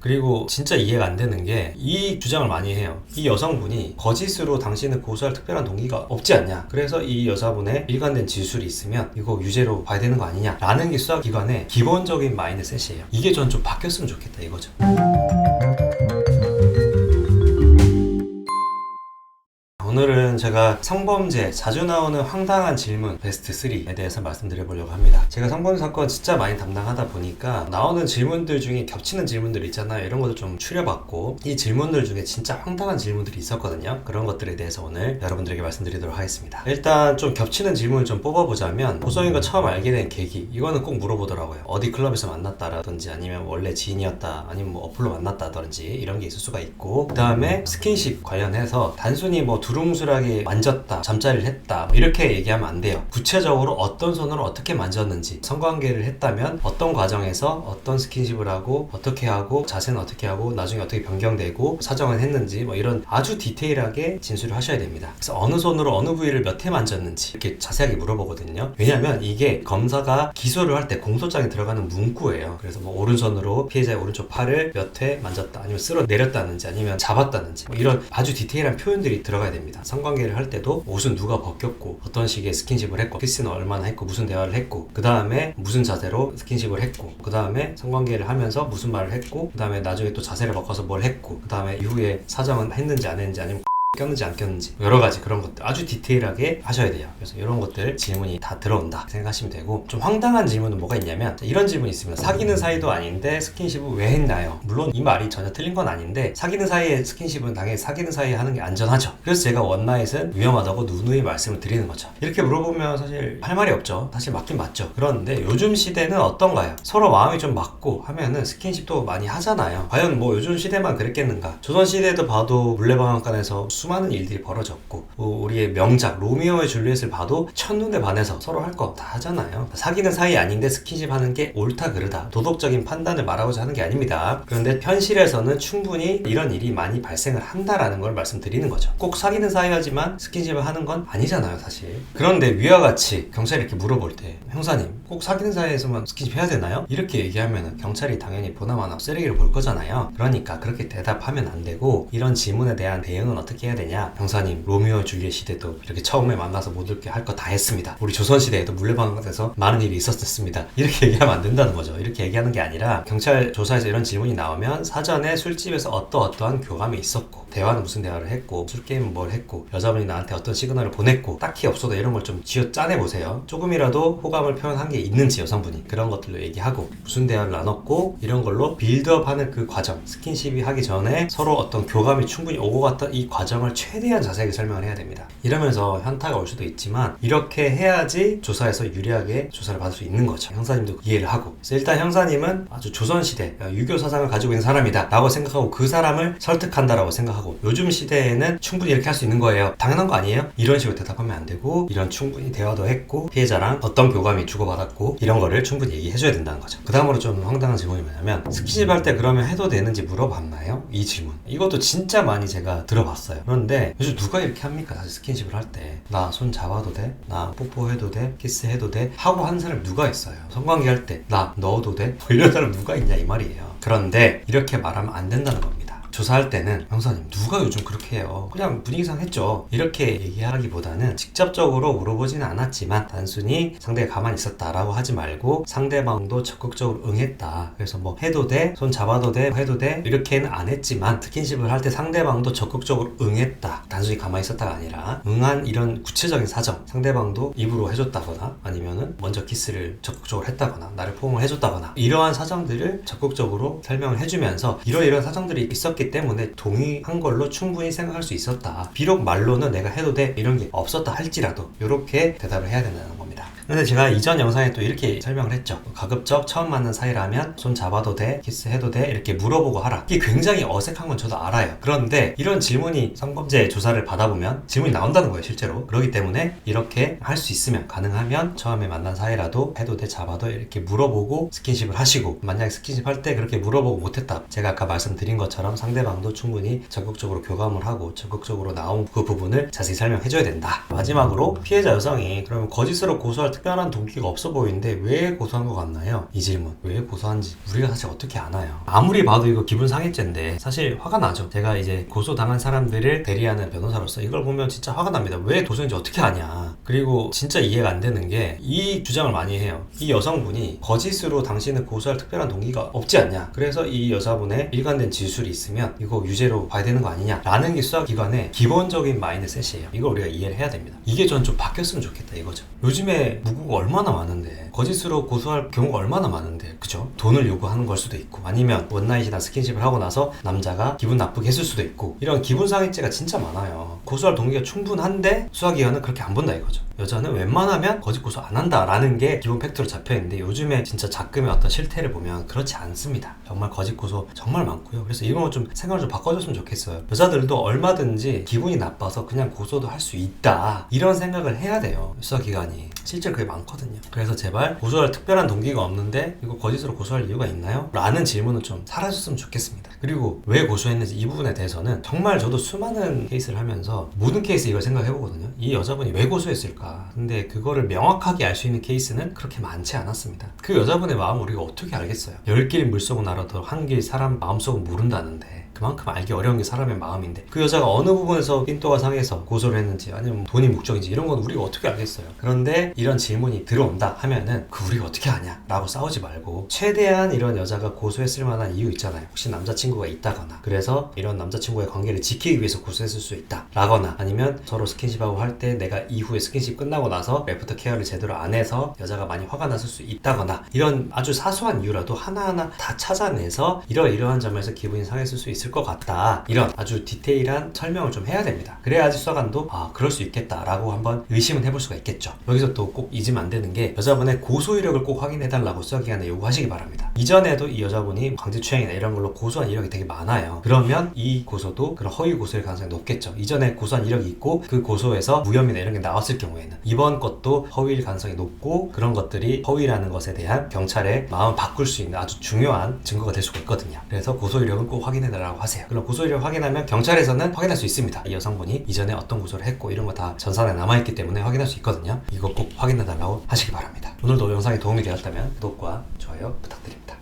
그리고 진짜 이해가 안 되는 게 이 주장을 많이 해요. 이 여성분이 거짓으로 당신을 고소할 특별한 동기가 없지 않냐. 그래서 이 여자분의 일관된 진술이 있으면 이거 유죄로 봐야 되는 거 아니냐 라는 게 수사기관의 기본적인 마인드셋이에요. 이게 전 좀 바뀌었으면 좋겠다 이거죠. 오늘은 제가 성범죄 자주 나오는 황당한 질문 베스트 3에 대해서 말씀드려 보려고 합니다. 제가 성범죄 사건 진짜 많이 담당하다 보니까 나오는 질문들 중에 겹치는 질문들 있잖아요. 이런 것도 좀 추려봤고 이 질문들 중에 진짜 황당한 질문들이 있었거든요. 그런 것들에 대해서 오늘 여러분들에게 말씀드리도록 하겠습니다. 일단 좀 겹치는 질문을 좀 뽑아보자면 호성이가 처음 알게 된 계기 이거는 꼭 물어보더라고요. 어디 클럽에서 만났다라든지 아니면 원래 지인이었다 아니면 뭐 어플로 만났다든지 이런 게 있을 수가 있고 그 다음에 스킨십 관련해서 단순히 뭐 두루 뭉술하게 만졌다 잠자리를 했다 뭐 이렇게 얘기하면 안 돼요. 구체적으로 어떤 손으로 어떻게 만졌는지 성관계를 했다면 어떤 과정에서 어떤 스킨십을 하고 어떻게 하고 자세는 어떻게 하고 나중에 어떻게 변경되고 사정을 했는지 뭐 이런 아주 디테일하게 진술을 하셔야 됩니다. 그래서 어느 손으로 어느 부위를 몇 회 만졌는지 이렇게 자세하게 물어보거든요. 왜냐하면 이게 검사가 기소를 할 때 공소장에 들어가는 문구예요. 그래서 뭐 오른손으로 피해자의 오른쪽 팔을 몇 회 만졌다 아니면 쓸어 내렸다는지 아니면 잡았다는지 뭐 이런 아주 디테일한 표현들이 들어가야 됩니다. 성관계를 할 때도 옷은 누가 벗겼고 어떤 식의 스킨십을 했고 키스는 얼마나 했고 무슨 대화를 했고 그 다음에 무슨 자세로 스킨십을 했고 그 다음에 성관계를 하면서 무슨 말을 했고 그 다음에 나중에 또 자세를 바꿔서 뭘 했고 그 다음에 이후에 사정은 했는지 안 했는지 아니면 꼈는지 안 꼈는지 여러 가지 그런 것들 아주 디테일하게 하셔야 돼요. 그래서 이런 것들 질문이 다 들어온다 생각하시면 되고 좀 황당한 질문은 뭐가 있냐면 이런 질문이 있습니다. 사귀는 사이도 아닌데 스킨십을 왜 했나요? 물론 이 말이 전혀 틀린 건 아닌데 사귀는 사이에 스킨십은 당연히 사귀는 사이에 하는 게 안전하죠. 그래서 제가 원나잇은 위험하다고 누누이 말씀을 드리는 거죠. 이렇게 물어보면 사실 할 말이 없죠. 사실 맞긴 맞죠. 그런데 요즘 시대는 어떤가요? 서로 마음이 좀 맞고 하면은 스킨십도 많이 하잖아요. 과연 뭐 요즘 시대만 그랬겠는가? 조선 시대도 봐도 물레방앗간에서 수많은 일들이 벌어졌고 뭐 우리의 명작 로미오의 줄리엣을 봐도 첫눈에 반해서 서로 할 거 다 하잖아요. 사귀는 사이 아닌데 스킨십 하는 게 옳다 그르다 도덕적인 판단을 말하고자 하는 게 아닙니다. 그런데 현실에서는 충분히 이런 일이 많이 발생을 한다라는 걸 말씀드리는 거죠. 꼭 사귀는 사이야지만 스킨십을 하는 건 아니잖아요, 사실. 그런데 위와 같이 경찰이 이렇게 물어볼 때 형사님 꼭 사귀는 사이에서만 스킨십 해야 되나요? 이렇게 얘기하면 경찰이 당연히 보나마나 쓰레기를 볼 거잖아요. 그러니까 그렇게 대답하면 안 되고 이런 질문에 대한 대응은 어떻게 해야 되냐? 형사님 로미오 줄리엣 시대도 이렇게 처음에 만나서 못 읽게 할 거 다 했습니다. 우리 조선 시대에도 물레방앗에서 많은 일이 있었습니다. 이렇게 얘기하면 안 된다는 거죠. 이렇게 얘기하는 게 아니라 경찰 조사에서 이런 질문이 나오면 사전에 술집에서 어떠어떠한 교감이 있었고 대화는 무슨 대화를 했고 술 게임은 뭘 했고 여자분이 나한테 어떤 시그널을 보냈고 딱히 없어도 이런 걸좀 쥐어 짜내 보세요. 조금이라도 호감을 표현한 게 있는지 여성분이 그런 것들로 얘기하고 무슨 대화를 나눴고 이런 걸로 빌드업하는 그 과정 스킨십이 하기 전에 서로 어떤 교감이 충분히 오고 갔던 이 과정을 최대한 자세하게 설명을 해야 됩니다. 이러면서 현타가 올 수도 있지만 이렇게 해야지 조사에서 유리하게 조사를 받을 수 있는 거죠. 형사님도 이해를 하고 그래서 일단 형사님은 아주 조선시대 유교 사상을 가지고 있는 사람이다 라고 생각하고 그 사람을 설득한다라고 생각하고 요즘 시대에는 충분히 이렇게 할 수 있는 거예요. 당연한 거 아니에요? 이런 식으로 대답하면 안 되고 이런 충분히 대화도 했고 피해자랑 어떤 교감이 주고받았고 이런 거를 충분히 얘기해줘야 된다는 거죠. 그 다음으로 좀 황당한 질문이 뭐냐면 스킨십 할 때 그러면 해도 되는지 물어봤나요? 이 질문. 이것도 진짜 많이 제가 들어봤어요. 그런데 요즘 누가 이렇게 합니까? 사실 스킨십을 할 때. 나 손 잡아도 돼? 나 뽀뽀해도 돼? 키스해도 돼? 하고 한 사람 누가 있어요? 성관계 할 때 나 넣어도 돼? 뭐 이런 사람 누가 있냐 이 말이에요. 그런데 이렇게 말하면 안 된다는 겁니다. 조사할 때는 형사님 누가 요즘 그렇게 해요? 그냥 분위기상 했죠. 이렇게 얘기하기보다는 직접적으로 물어보지는 않았지만 단순히 상대가 가만히 있었다라고 하지 말고 상대방도 적극적으로 응했다. 그래서 뭐 해도 돼 손 잡아도 돼 해도 돼 이렇게는 안 했지만 스킨십을 할 때 상대방도 적극적으로 응했다. 단순히 가만히 있었다가 아니라 응한 이런 구체적인 사정 상대방도 입으로 해줬다거나 아니면은 먼저 키스를 적극적으로 했다거나 나를 포옹을 해줬다거나 이러한 사정들을 적극적으로 설명을 해주면서 이러이러한 사정들이 있었기 때문에 동의한 걸로 충분히 생각할 수 있었다. 비록 말로는 내가 해도 돼 이런 게 없었다 할지라도 이렇게 대답을 해야 된다는 겁니다 근데 제가 이전 영상에 또 이렇게 설명을 했죠. 가급적 처음 만난 사이라면 손 잡아도 돼 키스해도 돼 이렇게 물어보고 하라. 이게 굉장히 어색한 건 저도 알아요. 그런데 이런 질문이 성범죄 조사를 받아보면 질문이 나온다는 거예요 실제로. 그렇기 때문에 이렇게 할 수 있으면 가능하면 처음에 만난 사이라도 해도 돼 잡아도 이렇게 물어보고 스킨십을 하시고 만약에 스킨십 할 때 그렇게 물어보고 못했다. 제가 아까 말씀드린 것처럼 상대방도 충분히 적극적으로 교감을 하고 적극적으로 나온 그 부분을 자세히 설명해줘야 된다. 마지막으로 피해자 여성이 그러면 거짓으로 고소할 특별한 동기가 없어 보이는데 왜 고소한 것 같나요? 이 질문. 왜 고소한지 우리가 사실 어떻게 아나요? 아무리 봐도 이거 기분 상해죄인데 사실 화가 나죠. 제가 이제 고소당한 사람들을 대리하는 변호사로서 이걸 보면 진짜 화가 납니다. 왜 고소인지 어떻게 아냐. 그리고 진짜 이해가 안 되는 게 이 주장을 많이 해요. 이 여성분이 거짓으로 당신을 고소할 특별한 동기가 없지 않냐. 그래서 이 여자분의 일관된 지술이 있으면 이거 유죄로 봐야 되는 거 아니냐. 라는 게 수사기관의 기본적인 마인드셋이에요. 이걸 우리가 이해를 해야 됩니다. 이게 전 좀 바뀌었으면 좋겠다 이거죠. 요즘에 무고가 얼마나 많은데 거짓으로 고소할 경우가 얼마나 많은데 그죠? 돈을 요구하는 걸 수도 있고 아니면 원나잇이나 스킨십을 하고 나서 남자가 기분 나쁘게 했을 수도 있고 이런 기분 상해죄가 진짜 많아요. 고소할 동기가 충분한데 수사기관은 그렇게 안 본다 이거죠. 여자는 웬만하면 거짓 고소 안 한다라는 게 기본 팩트로 잡혀 있는데 요즘에 진짜 작금의 어떤 실태를 보면 그렇지 않습니다. 정말 거짓 고소 정말 많고요. 그래서 이런 거 좀 생각을 좀 바꿔줬으면 좋겠어요. 여자들도 얼마든지 기분이 나빠서 그냥 고소도 할 수 있다 이런 생각을 해야 돼요. 수사기관이 실제 그게 많거든요. 그래서 제발 고소할 특별한 동기가 없는데 이거 거짓으로 고소할 이유가 있나요? 라는 질문은 좀 사라졌으면 좋겠습니다. 그리고 왜 고소했는지 이 부분에 대해서는 정말 저도 수많은 케이스를 하면서 모든 케이스 이걸 생각해 보거든요. 이 여자분이 왜 고소했을까? 근데 그거를 명확하게 알 수 있는 케이스는 그렇게 많지 않았습니다. 그 여자분의 마음을 우리가 어떻게 알겠어요? 열 길 물속은 알아도 한 길 사람 마음속은 모른다는데 그만큼 알기 어려운 게 사람의 마음인데 그 여자가 어느 부분에서 삔또가 상해서 고소를 했는지 아니면 돈이 목적인지 이런 건 우리가 어떻게 알겠어요? 그런데 이런 질문이 들어온다 하면은 그 우리가 어떻게 아냐 라고 싸우지 말고 최대한 이런 여자가 고소했을 만한 이유 있잖아요. 혹시 남자친구가 있다거나 그래서 이런 남자친구의 관계를 지키기 위해서 고소했을 수 있다 라거나 아니면 서로 스킨십하고 할 때 내가 이후에 스킨십 끝나고 나서 애프터 케어를 제대로 안 해서 여자가 많이 화가 났을 수 있다거나 이런 아주 사소한 이유라도 하나하나 다 찾아내서 이러이러한 점에서 기분이 상했을 수 있을 것 같다. 이런 아주 디테일한 설명을 좀 해야 됩니다. 그래야지 수사관도 아 그럴 수 있겠다라고 한번 의심은 해볼 수가 있겠죠. 여기서 또 꼭 잊으면 안 되는 게 여자분의 고소 이력을 꼭 확인해달라고 수사기관에 요구하시기 바랍니다. 이전에도 이 여자분이 강제추행이나 이런 걸로 고소한 이력이 되게 많아요. 그러면 이 고소도 그런 허위 고소일 가능성이 높겠죠. 이전에 고소한 이력이 있고 그 고소에서 무혐의나 이런 게 나왔을 경우에는 이번 것도 허위일 가능성이 높고 그런 것들이 허위라는 것에 대한 경찰의 마음을 바꿀 수 있는 아주 중요한 증거가 될 수가 있거든요. 그래서 고소 이력은 꼭 확인해달라고 하세요. 그럼 고소일을 확인하면 경찰에서는 확인할 수 있습니다. 이 여성분이 이전에 어떤 고소를 했고 이런 거 다 전산에 남아있기 때문에 확인할 수 있거든요. 이거 꼭 확인해달라고 하시기 바랍니다. 오늘도 영상이 도움이 되었다면 구독과 좋아요 부탁드립니다.